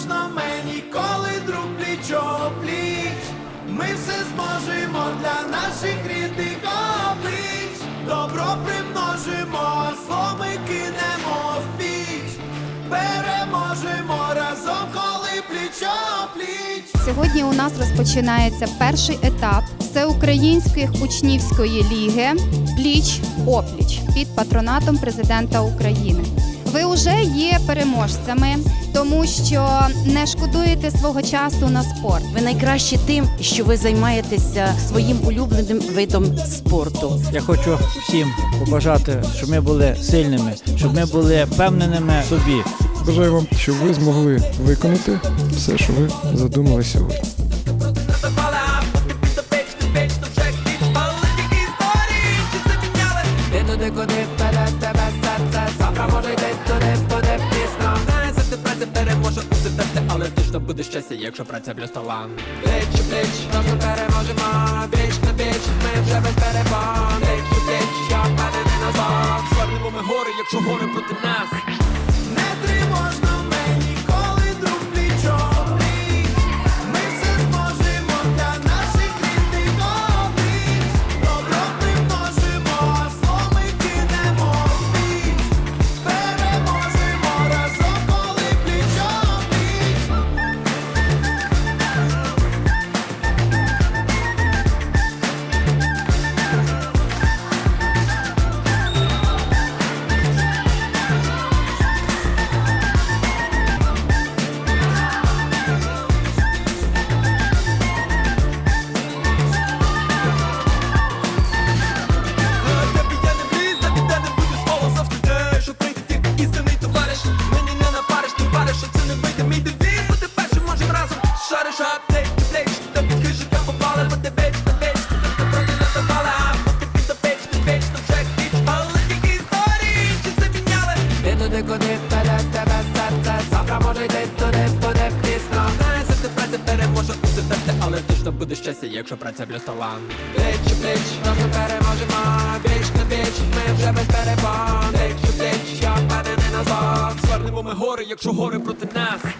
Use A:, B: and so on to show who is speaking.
A: тривожно мені, коли друг плічо пліч. Ми все зможемо для наших рідних облич. Добро примножимо, зло ми кинемо в піч. Переможемо разом, коли плічо пліч.
B: Сьогодні у нас розпочинається перший етап всеукраїнської учнівської ліги Пліч опліч під патронатом президента України. Ви вже є переможцями, тому що не шкодуєте свого часу на спорт.
C: Ви найкращі тим, що ви займаєтеся своїм улюбленим видом спорту.
D: Я хочу всім побажати, щоб ми були сильними, щоб ми були впевненими в собі.
E: Бажаю вам, щоб ви змогли виконати все, що ви задумали сьогодні.
A: Туди, куди вперед тебе серце Завтра може йти туди, буде пісно Не завжди праця переможе у серце Але точно буде щастя, якщо праця плюс талант Пліч у пліч, разом переможемо біч, на віч, ми вже без перепон Пліч у пліч, я впевнений назад Звернемо ми гори, якщо гори Може йти туди, буде пісно Не ти праця переможе у серце Але точно буде щастя, якщо праця плюс талант Плеч у плеч, разом переможемо. Віч на віч, ми вже без перебан Плеч у я я впевнений назад. Звернемо ми гори, якщо гори проти нас. Не